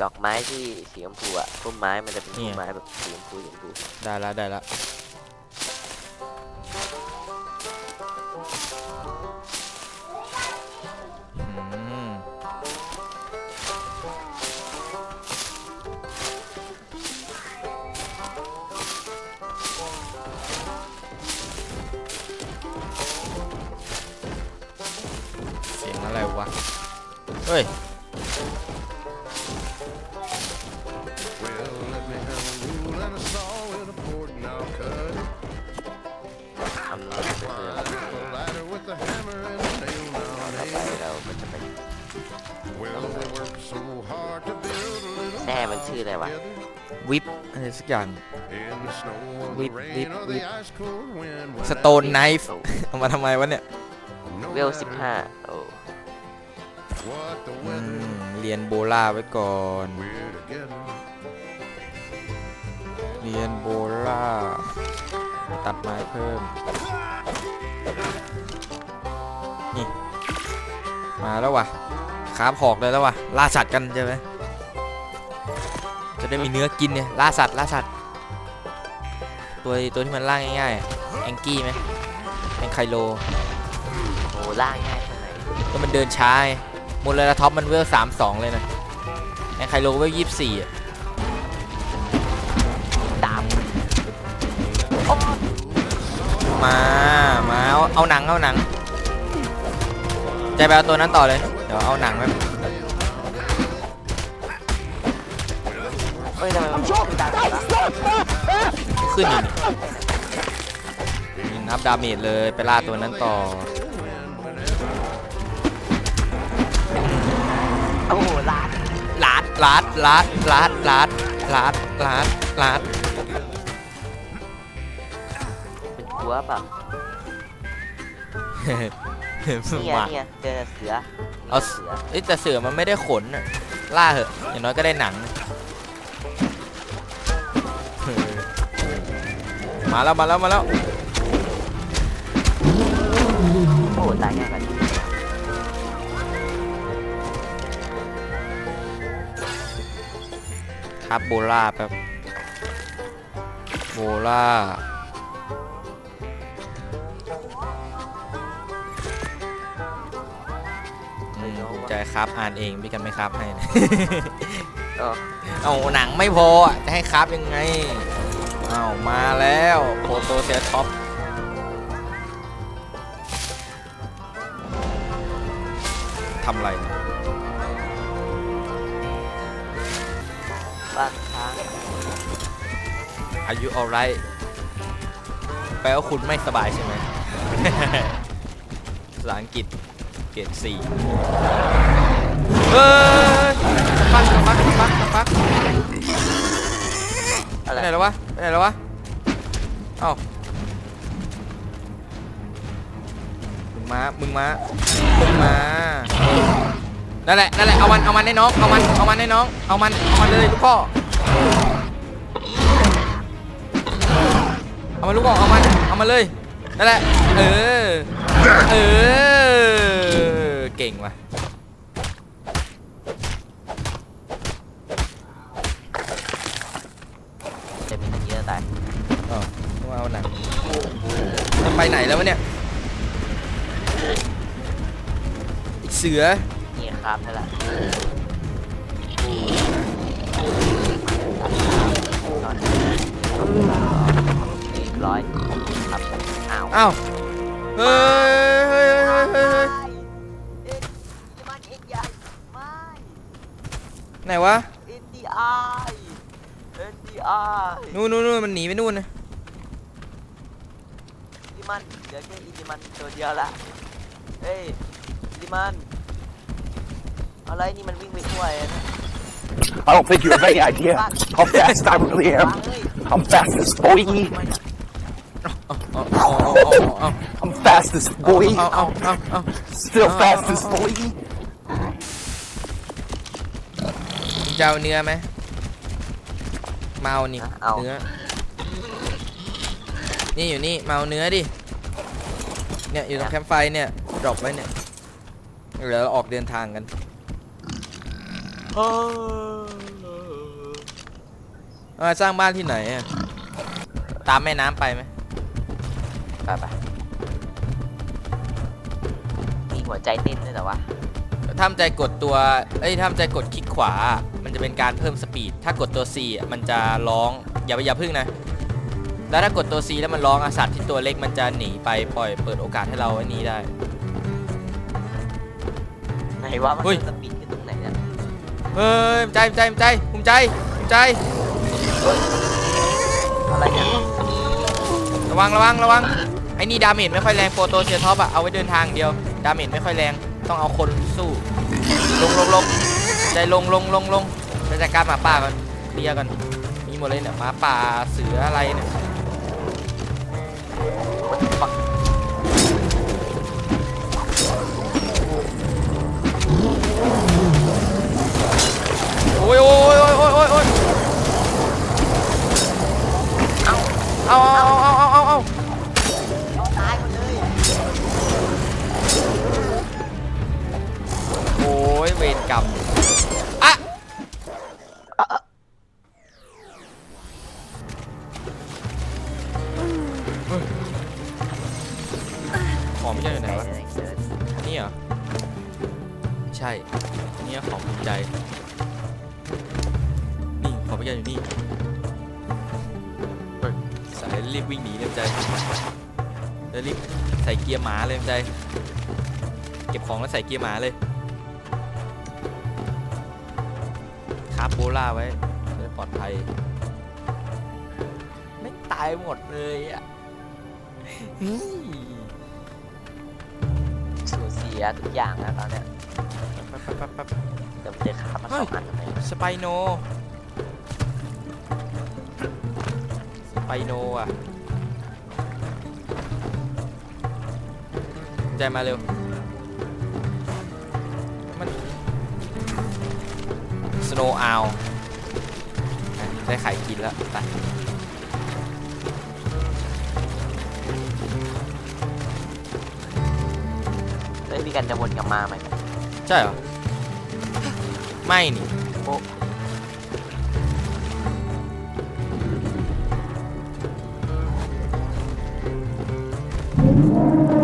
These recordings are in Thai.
ดอกไม้ที่สีชมพูอะต้นไม้มันจะเป็นนี่ต้นไม้แบบสีชมพูสีชมพูได้แล้วได้แล้วอืมเสียงอะไรวะ เฮ้ย แน่มันชื่ออะไรวะ together วิปอะไรสักอย่าง in the snow or the Whip, rain whip, or whip. the ice cold wind. when สโตนไนฟ์ เอามาทำไมวะเนี่ย no เวล matter สิบห้าโอ้ What the อื weather, มเรียนโบราไว้ก่อน we're together. เรียนโบราตัดไม้เพิ่ม นี่ มาแล้ววะขาบหอกเลยแล้ววะล่าสัตว์กันใช่ไหมจะ ได้มีเนื้อกินเนี่ยล่าสัตว์ล่าสัตว์ตัวตัวที่มันล่าง่ายๆแองกี้ไหมแองไคโลโหล่างง่ายขนาดไหนก็มันเดินช้าไงโมเลราท็อปมันเวลสามสองเลยนะแองไคโลเวลยี่สิบสี่อะดาบมามาเอาเอาหนังเอาหนังใจไปเอาตัวนั้นต่อเลยเดี๋ยวเอาหนังไว้ เฮ้ยทำไมมันชอบดาบวะขึ้นอีกนี่นับดาเมจเลยไปล่าตัวนั้นต่อ โอ้โหลานลาดลาดลาดลาดลาดลาดลาดลาดเป็นกลัวเปล่าเนี่ยมาเนี่ยเจอเสือเอาเสือเอ้ยแต่เสือมันไม่ได้ขนน่ะล่าเหอะอย่างน้อยก็ได้หนังเมาแล้วมาแล้วมาแล้วโอ้ตายง่ายกว่านี้ครับโบล่าแป๊บโบล่าอืมภูมิใจครับอ่านเองพี่กันไม่ครับให้นะเออเอาหนังไม่พออะจะให้ครับยังไงเอามาแล้วโปรโตเซท็อปทำอะไรบ้านช้างอายุ alright แปลว่าคุณไม่สบายใช่ไหม ภาษาอังกฤษเกรดสี่เฮ้ยฟักฟักฟักฟักอะไปไรไหนแล้ววะ ไปไหนแล้ววะ เอ้า มึงมา มึงมา มึงมา นั่นแหละ นั่นแหละ เอามัน เอามันให้น้อง เอามัน เอามันให้น้อง เอามัน เอามันเลยลูกพ่อ เอามันลูกพ่อ เอามัน เอามันเลย นั่นแหละ เออ เออ เก่งว่ะมีเยอะตาย อ๋อว่า เอาหนังจะไปไหนแล้ววะเนี่ยไอ้เสือนี่ครับนั่นแหละนอนอีกร้อยครับอ้าวอ้าวเฮ้ยเฮ้ยเฮ้ยเฮ้ยเฮ้ยเอ็นมันเอ็นใหญ่ไม่ไหนวะ NDI NDI นู่นนู่นนู่นมันหนีไปนู่นนะ ดิมันเห ลือแค่อีดิมันตัวเดียวละเฮ้ยดิมันอะไรนี่มันวิ่งไปทั่วเลยนะ I don't think you have any idea how fast I really วา am. งเฮ้ย I'm fastest, boy. มันเอาเอาเอาเอา I'm fastest, เอา boy. เอาเอาเอาเอา Still fastest, boy. มึงจะเอาเนื้อไหมมาเอานี่เอา เนื้อ นี่อยู่นี่มาเอาเนื้อดิ เนี่ยอยู่ตรงแคมป์ไฟเนี่ยดรอปไว้เนี่ยเดี๋ยวเราออกเดินทางกันเฮ้ยเอามาสร้างบ้านที่ไหนอะตามแม่น้ำไปไหมไปไปมีหัวใจเต้นด้วยเหรอวะ ถ้าใจกดตัว เอ้ยถ้าใจกดคลิกขวา มันจะเป็นการเพิ่มสปีด ถ้ากดตัว C อะมันจะร้อง อย่าไปอย่าพึ่งนะ แล้วถ้ากดตัว C แล้วมันร้องอะสัตว์ที่ตัวเล็กมันจะหนีไปปล่อยเปิดโอกาสให้เราไอ้นี่ได้ ไหนวะมันอุ้ยเป็นสปีดขึ้นตรงไหนเนี่ยเฮ้ยภูมิใจภูมิใจภูมิใจภูมิใจภูมิใจ อะไรเนี่ยระวังระวังระวังไอ้นี่ดาเมจไม่ค่อยแรงโปรโตเซียท็อปอะเอาไว้เดินทางเดียว ดาเมจไม่ค่อยแรงต้องเอาคนสู้ ลงลงลงใจลงลงลงลงไปจัดการหมาป่าก่อนเคลียร์ก่อนมีหมดเลยเนี่ยหมาป่าเสืออะไรเนี่ยปัก โอ้ยโอ้ยโอ้ยโอ้ยโอ้ยเอาเอาเอา ใส่เกียร์หมาเลยคาบโบล่าไว้จะได้ปลอดภัยไม่ตายหมดเลยอะฮึ่ยสูญเสียทุกอย่างนะตอนเนี้ยปั๊บปั๊บปั๊บปั๊บเดี๋ยวมันจะขับมาสองอันทำไมสไปโน สไปโนอะ ใจมาเร็ว โนว์อาวได้ไข่กินแล้วไปเฮ้ยพี่กันจะวนกลับมาไหมใช่เหรอ ไม่นี่โอ้ฟังอื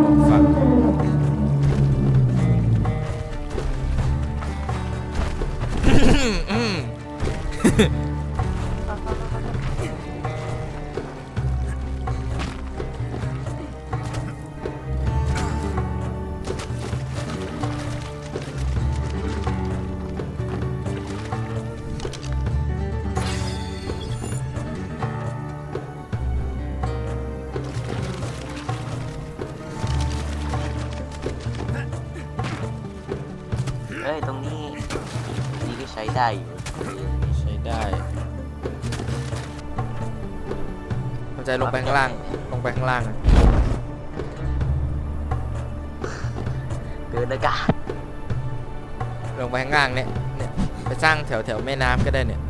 ช้ได้อยู่ใช้ได้เข้าใจลงไปข้างล่าง ลงไปข้างล่างอะเกินอากาศลงไปข้างล่างเนี่ยเนี่ยไปสร้างแถวแถวแม่น้ำก็ได้เนี่ย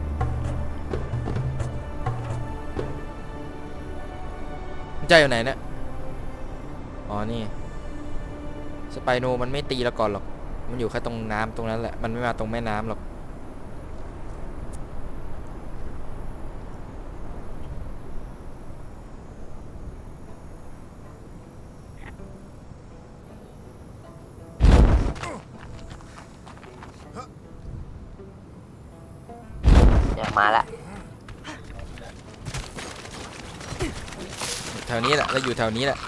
ใจอยู่ไหนเนี่ยอ๋อนี่สไปโนมันไม่ตีเราก่อนหรอก มันอยู่แค่ตรงน้ำตรงนั้นแหละ มันไม่มาตรงแม่น้ำหรอก เนี่ยมาละแถวนี้แหละเราอยู่แถวนี้แหละ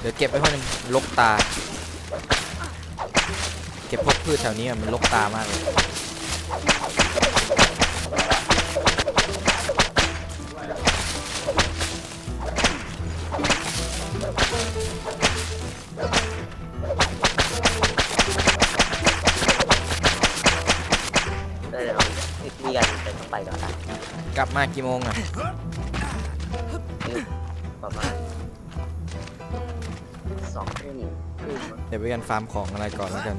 เดี๋ยวเก็บไว้พราะมันลกตา เก็บพวกพืชแถวนี้อะมันลกตามากเลย ลับมากี่โมงอะประมาณสองทุ่มครึ่งมั้งเดี๋ยวไปกันฟาร์มของอะไรก่อนแล้วกัน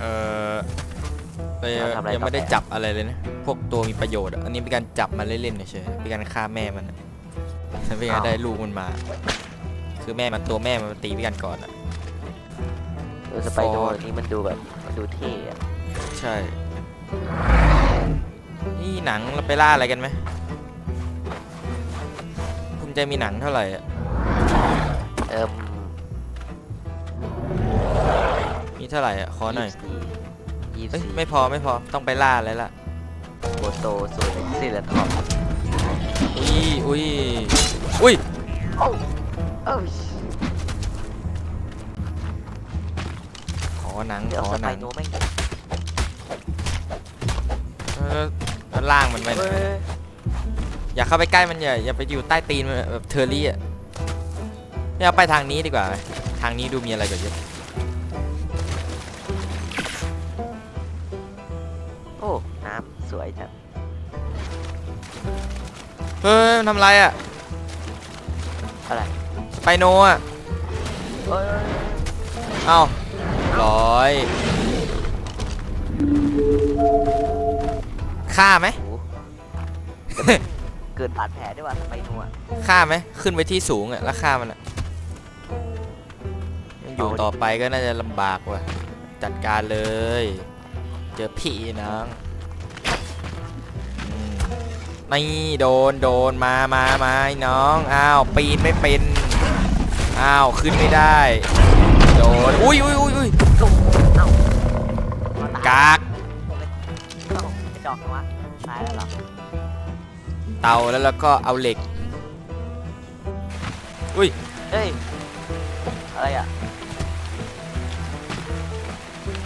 เออไปเราทำอะไรยังไม่ได้ต่อไป จับอะไรเลยนะ พวกตัวมีประโยชน์อะอันนี้เป็นการจับมาเล่นๆเฉยๆเป็นการฆ่าแม่มันอะฉันเป็นการได้ลูกมันมา คือแม่มันตัวแม่มันตีพี่กันก่อนอะ เออสไปโดฟอร์ด นี้มันดูแบบมันดูเท่อะใช่ นี่หนังเราไปล่าอะไรกันไหมคุณใจมีหนังเท่าไหร่อะเอิ่ม เท่าไหร่อะขอหน่อยยี่สิบเอ้ยสี่ไม่พอไม่พอต้องไปล่าอะไรล่ะโบโตส่วนซิลทอมอุ้ยอุ้ยอุ้ยโอ้เอ้าขอหนังเดี๋ยวขอสหไปนังโนแม่งเออแล้วล่างมันไปไหนเฮ้ยอย่าเข้าไปใกล้มันอย่าอย่าไปอยู่ใต้ตีนมันแบบเทอร์รี่อะไม่เอาไปทางนี้ดีกว่าไหมทางนี้ดูมีอะไรกว่าเยอะ ฮ้ยมันทำอะไรอะอะไรสไปโนอะเอ้ยเอ้าร้อยฆ่าไหมโอ้โหเกิดบาดแผลด้วยว่ะสไปโนอะฆ่าไหมขึ้นไปที่สูงอะแล้วฆ่ามันอะยังอยู่ต่อไปก็น่าจะลำบากว่ะจัดการเลย เจอพี่น้องอืม ไม่โดนโดนมามามาไอ้น้องอ้าวปีนไม่เป็นอ้าวขึ้นไม่ได้โดนอุ้ยอุ้ยอุ้ยอุ้ยเอ้าเอาตายกากเอ้าไปจอกกันวะตายแล้วเหรอเตาแล้วแล้วก็เอาเหล็กอุ้ยเฮ้ยอะไรอะ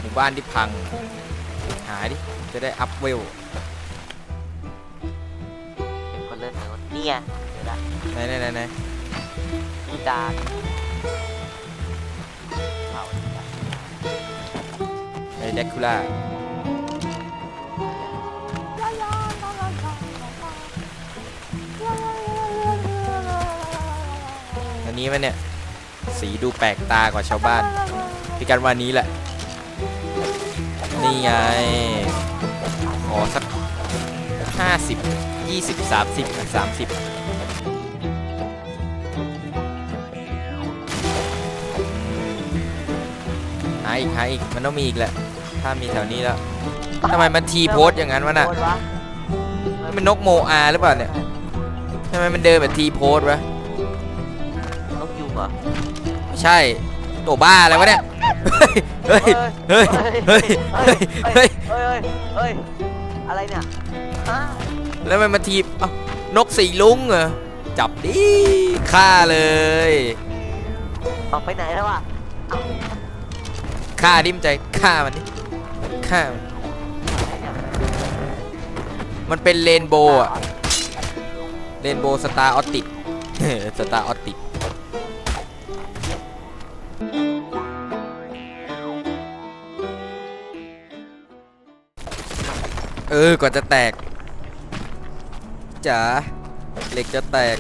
หมู่บ้านที่พังหาดิจะได้อัพเวล นเนิร์ดนี่ไงเดี๋ยวนะไหนไหนไหนไหนดูดานเผาไหนเดคูล่าอันนี้มันเนี่ย สีดูแปลกตากว่าชาวบ้านพี่กันวันนี้แหละ นี่ไงขอสักห้าสิบยี่สิบสามสิบสามสิบ อีกหาอีกมันต้องมีอีกแหละ ถ้ามีแถวนี้แล้วทำไมมันทีโพสอย่างนั้นวะน่ะโคตรวะนี่มันนกโมอาหรือเปล่าเนี่ยทำไมมันเดินแบบทีโพสวะนกยุงเหรอไม่ใช่ตัวบ้าอะไรวะเนี่ยเฮ้ยเฮ้ยเฮ้ยเฮ้ยเฮ้ยเฮ้ยเฮ้ยเฮ้ยเฮ้ยอะไรเนี่ยฮะแล้วมันมาทีบเอ้านกสีลุงเหรอจับดิฆ่าเลย ออกไปไหนแล้ววะ ฆ่าดิมใจฆ่ามันดิฆ่ามันมันเป็นเรนโบว์อะเรนโบว์สตาร์ออติดสตาร์ออติดเออกว่าจะแตกจ๋าเหล็กจะแตก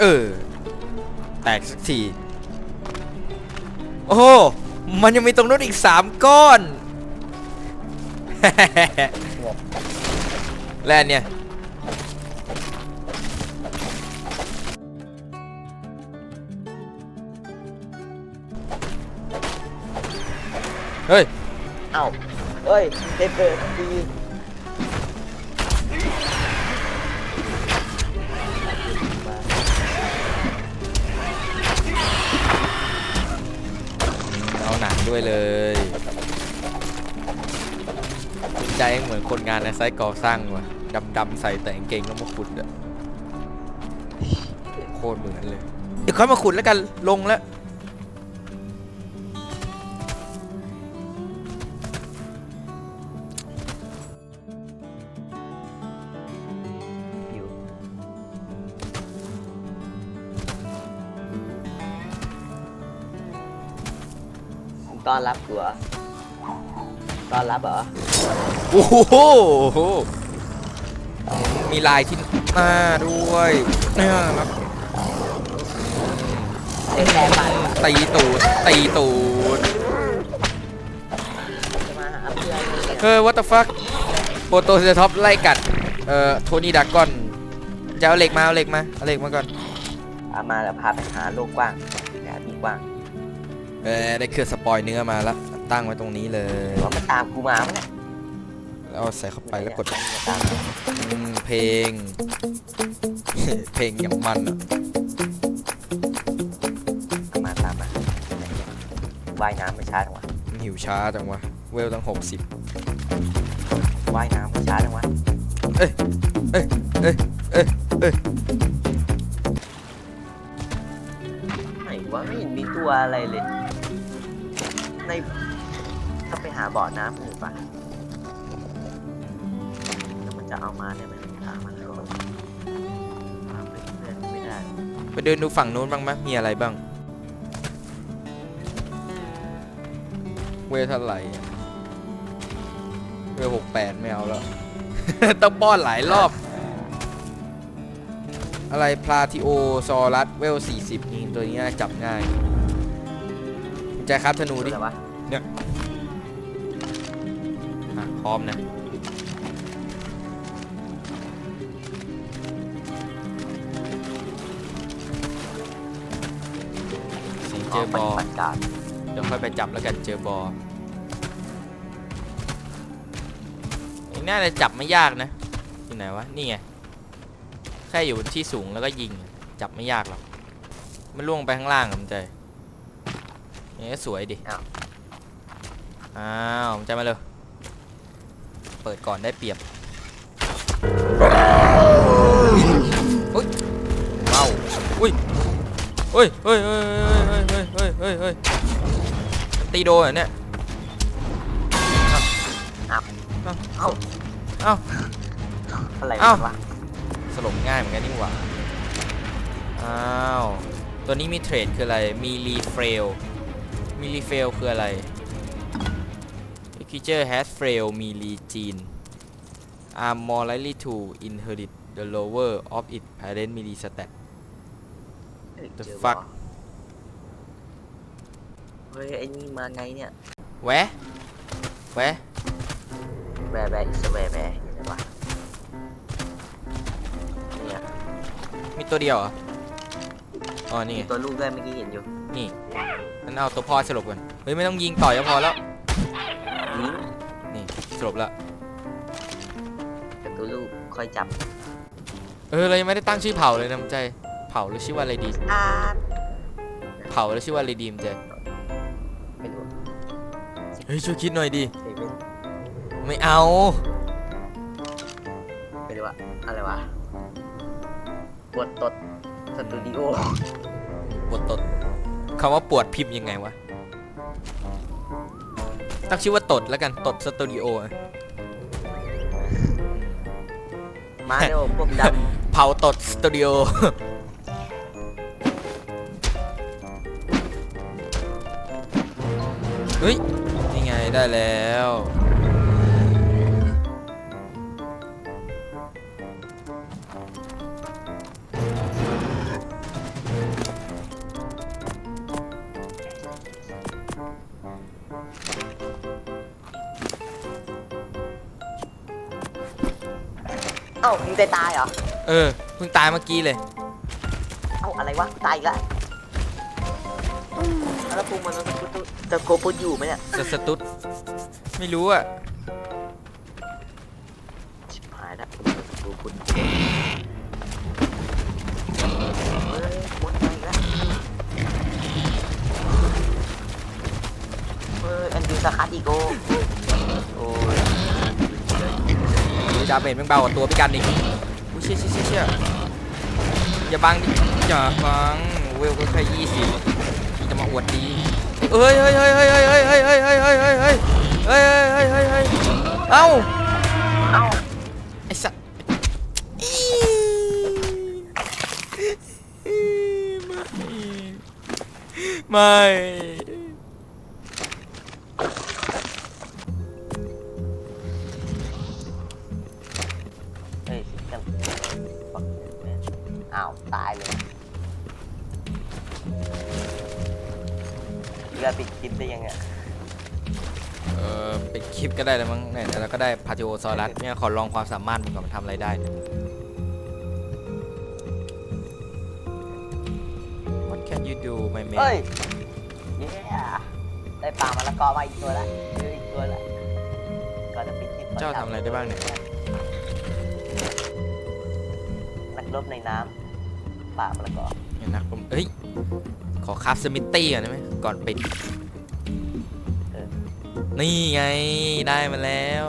เออ แตกสักที โอ้โหมันยังมีตรงนู้นอีกสามก้อน และอันเนี่ย เฮ้ย เอ้าเฮ้ยเด็กเกิดดี วยเลยมิใจเหมือนคนงานในไซต์ก่อสร้างว่ะดำๆใส่แต่กางเกงแล้วมาขุดอะโคตรเหมือนเลย เดี๋ยวค่อยมาขุดแล้วกันลงแล้ว อนรับกูเหรอต้อนต้อนรับเหรอโอ้โหมีลายที่หน้าด้วยเนี่ยครับเล่นแรงไปตีตูดตีตูดจะมาหาเพื่อนเนี่ยเฮ้ย what the fuck โปรโตเซท็อปไล่กัด เอ่อ โทนี่ดากอนจะเอาเหล็กมา เอาเหล็กมา เอาเหล็กมาก่อน เอามาแล้วพาไปหาโลกกว้างหาที่กว้าง เออได้เครื่องสปอยเนื้อมาแล้วตั้งไว้ตรงนี้เลยว่ามันตามกูมามั้ยเนี่ยแล้วเอาใส่เข้าไปแล้วกดตามอืมเพลง เพลงอย่างมันอะตามมาตามมาไหนเนี่ยว่ายน้ำไม่ช้าจังวะมันหิวช้าจังวะเวลตั้งหกสิบว่ายน้ำไม่ช้าจังวะเอ้ยเอ้ยเอ้ยเอ้ยเอ้ยไหนวะไม่เห็นมีตัวอะไรเลย ในต้องไปหาบ่อน้ำอื่นปะแล้วมันจะเอามาเนี่ยมันหามาแล้วหาไปเรื่อยไม่ได้ไปเดินดูฝั่งนู้นบ้างไหมมีอะไรบ้าง เวลเท่าไหร่อะเวลหกแปดไม่เอาแล้ว ต้องป้อนหลายรอบ อะไรพลาทิโอซอรัสเวลสี่สิบนี่ตัวนี้น่าจับง่าย ใจครับธนูดิอะไรวะอะพร้อมนะสิงเจอบอปฏิบัติการเดี๋ยวค่อยไปจับแล้วกันเจอบออีกน่าจะจับไม่ยากนะอยู่ไหนวะนี่ไงแค่อยู่ที่สูงแล้วก็ยิงจับไม่ยากหรอกมันล่วงไปข้างล่างอะมันใจอย่ เนี่ยสวยดิ อ้าว อ้าวใจมาเลย เปิดก่อนได้เปรียบอุ้ยเบ้าอุ้ยเฮ้ยเฮ้ยเฮ้ยเฮ้ยเฮ้ยเฮ้ยเฮ้ยตีโดนเหรเนี่ยเอ้า เอ้า อะไรเอาวะสลบง่ายเหมือนกันนี่หว่า อ้าว ตัวนี้มีเทรดคืออะไร มีรีเฟรล มีรีเฟลคืออะไร A creature has frail melee gene are more likely to inherit the lower of its parent melee stat เฮ้ย The เจอ fuck วะเฮ้ยไอ้นี่มาไงเนี่ยแวะแวะแบร์แบร์อิสแบร์แบร์อยู่ไหนวะเนี่ยมีตัวเดียวเหรออ๋อนี่มีไงตัวลูกด้วยเมื่อกี้เห็นอยู่ นี่งั้นเอาตัวพ่อสลบกันเฮ้ยไม่ต้องยิงต่อยก็พอแล้วยิงนี่สลบแล้วกับตัวลูกค่อยจับเออเรายังไม่ได้ตั้งชื่อเผ่าเลยนะมนใจเผ่าหรือชื่อว่าอะไรดีอ่าเผ่าแล้วชื่อว่าอะไรดีมนใจไม่รู้เฮ้ยช่วยคิดหน่อยดิเซเว่นไม่เอา ไม่รู้ว่าอะไรวะปวดตดสตูดิโอ ปวดตด คำว่าปวดพิมพ์ยังไงวะ ตั้งชื่อว่าตดแล้วกัน ตดสตูดิโออะมาเร็วพวกดเผาตดสตูดิโอ เฮ้ย นี่ไงได้แล้ว เอ้ามึงจะตายเหรอ เออเพิ่งตายเมื่อกี้เลย เอ้าอะไรวะ ตายอีกแล้วแล้วปูมันมันกูตุจะโกปุอยู่ไหมเนี่ยสสตุดไม่รู้อะ มจแม่งเบากว่าตัวพี่กันอีกอุ้ยเชี่ยเชี่ยเชี่ยอย่าบังดิอย่าบังเวลก็แค่ยี่สิบจะมาอวดดีเฮ้ยเฮ้ยเฮ้ยเฮ้ยเฮ้ยเฮ้ยเฮ้ยเฮ้ยเฮ้ยเฮ้ยเฮ้ยเฮ้ยเฮ้ยเฮ้ยเฮ้ยเอ้าเอ้าไอ้สัสไม่ไม่ ซอรัสเนี่ยขอลองความสามารถมึงก่อนมันทำอะไรได้เนี่ย What can you do my man เฮ้ย เย้ ได้ปลามาละกอมาอีกตัวละเจออีกตัวละก็จะปิดคลิปเจ้าทำอะไรได้บ้างเนี่ย นักรบในน้ำปลามาละกอเนี่ยนะผมเฮ้ย ขอคราฟสมิตตี้ก่อนได้ไหมก่อนปิด นี่ไงได้มาแล้ว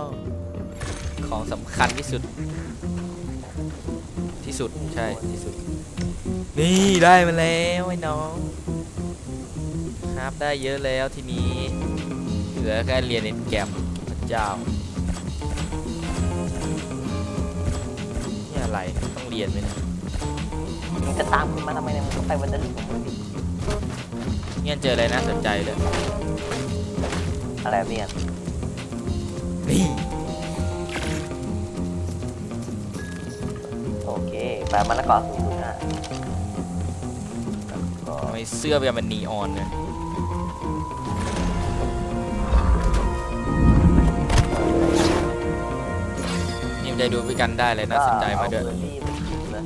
ของสำคัญที่สุด ที่สุดใช่ที่สุด นี่ได้มาแล้วไอ้น้องครับได้เยอะแล้วทีนี้ เหลือแค่เรียนเอ็นแกรมพระเจ้านี่อะไรต้องเรียนไหมเนี่ยมึงจะตามคุณมาทำไมเนี่ยมึงก็ไปวันเดอร์ลิงของมึงดิเนี่ยเจออะไรน่าสนใจเลยอะไรแบบเนี่ยนี่ เคปลามาละกอศูนย์ศูนย์ห้าก็ทำไมเสื้อเป็นนีออนเนี่ยนี่ใจดูพี่กันได้เลยน่าสนใจมากด้วยเอเบอร์รี่ไปกินเลย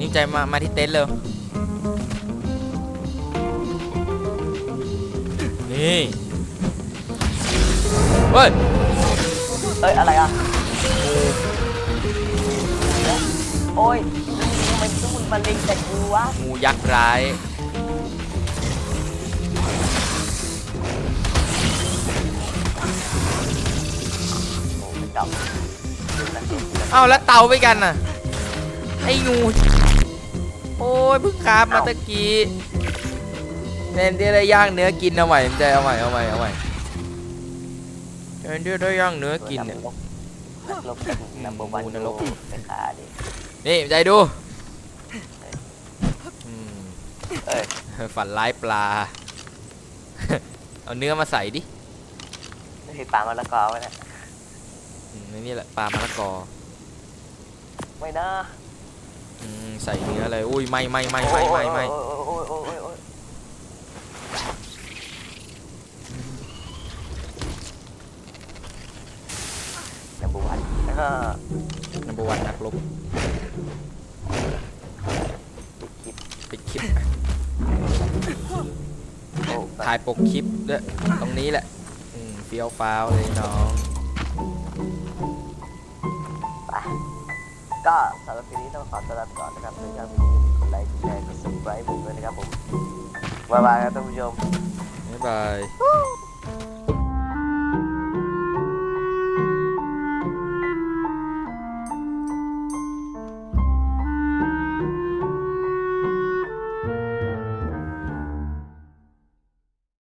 นี่ใจมา มาที่เต็นท์เร็วนี่เฮ้ย เอ้ย อะไรอะ โอ้ยทำไมต้องมึงมาเล็งแต่กูวะงูยักษ์ร้าย โอ้ยจับนั่นเองเอ้าแล้วเตาไปกันน่ะ ไอ้งู โอ้ยเพิ่งคาบมาตะกี้เน้นที่ได้ย่างเนื้อกินเอาใหม่มันใจเอาใหม่เอาใหม่เอาใหม่เน้นที่ได้ย่างเนื้อกินเนี่ย นักรบเป็นนัมเบอร์วันงูนรกไปขาดิ นี่ใจดูอืมเอ้ยฝันร้ายปลา เอาเนื้อมาใส่ดิไม่ใช่ปลามาละกอวะเนี่ยอืมนี่แหละปลามะละกอไม่นะอืมใส่เนื้อเลยอุ้ยไม่ไม่ไม่ไม่ไม่ไม่โอ้ยโอ้ยโอ้ยโอ้ยโอ้ยนัมเบอร์วันอ่านัมเบอร์วันนักรบ ถ่ายปกคลิปด้วยตรงนี้แหละอืมเฟี้ยวฟ้าวเลยน้องไปก็สำหรับคลิปนี้ต้องขอตัวลาไปก่อนนะครับถ้าชอบคลิปนี้กดไลค์กดแชร์กด subscribe ผมด้วยนะครับผมบ๊ายบายครับท่านผู้ชม บ๊ายบาย